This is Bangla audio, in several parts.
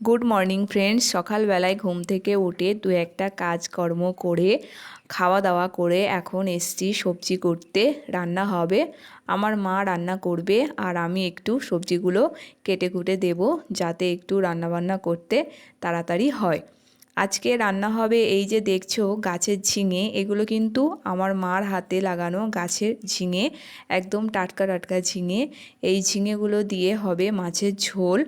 গুড মর্নিং ফ্রেন্ডস সকালবেলায় ঘুম থেকে উঠে দু একটা কাজকর্ম করে খাওয়া দাওয়া করে এখন এসছি সবজি করতে। রান্না হবে। আমার মা রান্না করবে আর আমি একটু সবজিগুলো কেটে কুটে দেব যাতে একটু রান্নাবান্না করতে তাড়াতাড়ি হয়। আজকে রান্না হবে এই যে দেখছ গাছের ঝিঙে। এগুলো কিন্তু আমার মার হাতে লাগানো গাছের ঝিঙে, একদম টাটকা টাটকা ঝিঙে। এই ঝিঙেগুলো দিয়ে হবে মাছের ঝোল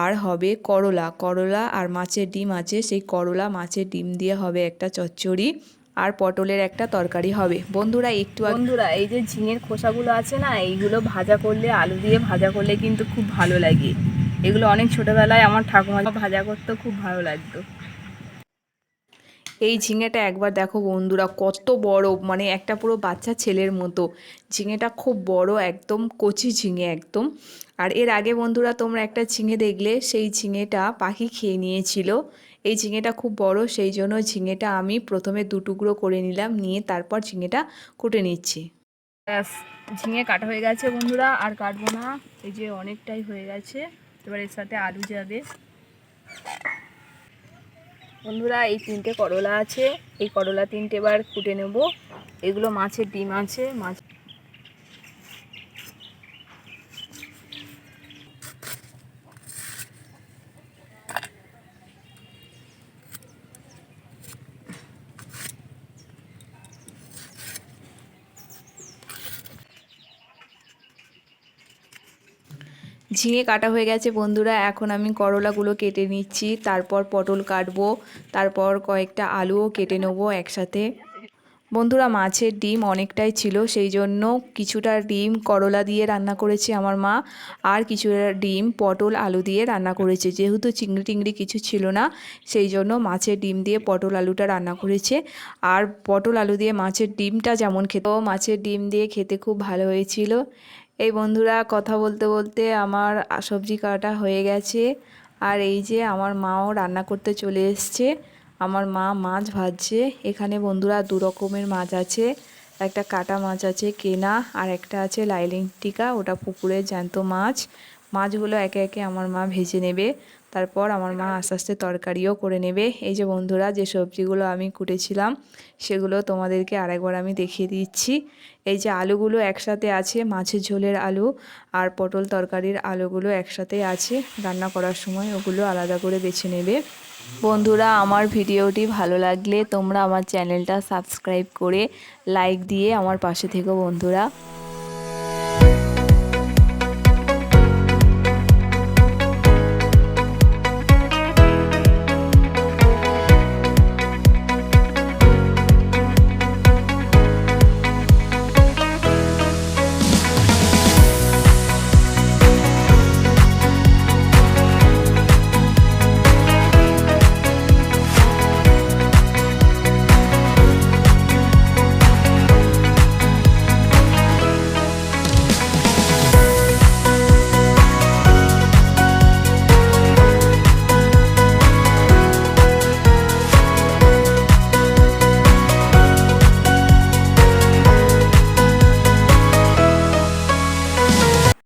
আর হবে করলা। করলা আর মাছের ডিম আছে, সেই করলা মাছের ডিম দিয়ে হবে একটা চচ্চড়ি আর পটলের একটা তরকারি হবে। বন্ধুরা, একটু বন্ধুরা, এই যে ঝিঙের খোসাগুলো আছে না, এইগুলো ভাজা করলে, আলু দিয়ে ভাজা করলে কিন্তু খুব ভালো লাগে। এগুলো অনেক ছোটবেলায় আমার ঠাকুমা ভাজা করতে খুব ভালো লাগতো। এই ঝিঙেটা একবার দেখো বন্ধুরা, কত বড় মানে একটা পুরো বাচ্চা ছেলের মতো। ঝিঙেটা খুব বড়, একদম কচি ঝিঙে একদম। আর এর আগে বন্ধুরা তোমরা একটা ঝিঙে দেখলে, সেই ঝিঙেটা পাখি খেয়ে নিয়েছিল। এই ঝিঙেটা খুব বড়, সেই জন্য ঝিঙেটা আমি প্রথমে দু টুকরো করে নিলাম, নিয়ে তারপর ঝিঙেটা কুটে নিচ্ছি। ঝিঙে কাটা হয়ে গেছে বন্ধুরা, আর কাটবো না। এই যে অনেকটাই হয়ে গেছে, এবার এর সাথে আলু যাবে। বন্ধুরা, এই তিনটে করলা আছে। এই করলা তিনটে বার কুটে নেব। এগুলো মাছের ডিম আছে, মাছ ঝিঙে কাটা হয়ে গেছে, বন্ধুরা। এখন আমি করলাগুলো কেটে নিচ্ছি, তারপর পটল কাটবো, তারপর কয়েকটা আলুও কেটে নেব একসাথে। বন্ধুরা, মাছের ডিম অনেকটাই ছিল, সেই জন্য কিছুটা ডিম করলা দিয়ে রান্না করেছে আমার মা, আর কিছুটা ডিম পটল আলু দিয়ে রান্না করেছে। যেহেতু চিংড়ি টিংড়ি কিছু ছিল না, সেই জন্য মাছের ডিম দিয়ে পটল আলুটা রান্না করেছে। আর পটল আলু দিয়ে মাছের ডিমটা যেমন খেত, মাছের ডিম দিয়ে খেতে খুব ভালো হয়েছিল। এই বন্ধুরা কথা বলতে বলতে আমার সবজি কাটা হয়ে গেছে। আর এই যে আমার মাও রান্না করতে চলে এসছে। আমার মা মাছ ভাজছে। এখানে বন্ধুরা দু রকমের মাছ আছে। একটা কাটা মাছ আছে কেনা আর একটা আছে লাইলিং টিকা ওটা পুকুরের জ্যান্ত মাছ। মাছগুলো একে একে আমার মা ভেজে নেবে। তারপর আমার মা আস্তে আস্তে তরকারিও করে নেবে। এই যে বন্ধুরা, যে সবজিগুলো আমি কুটেছিলাম, সেগুলো তোমাদেরকে আরেকবার আমি দেখিয়ে দিচ্ছি। এই যে আলুগুলো একসাথে আছে, মাছের ঝোলের আলু আর পটল তরকারির আলুগুলো একসাথে আছে। রান্না করার সময় ওগুলো আলাদা করে বেছে নেবে। বন্ধুরা, আমার ভিডিওটি ভালো লাগলে তোমরা আমার চ্যানেলটা সাবস্ক্রাইব করে লাইক দিয়ে আমার পাশে থেকো বন্ধুরা।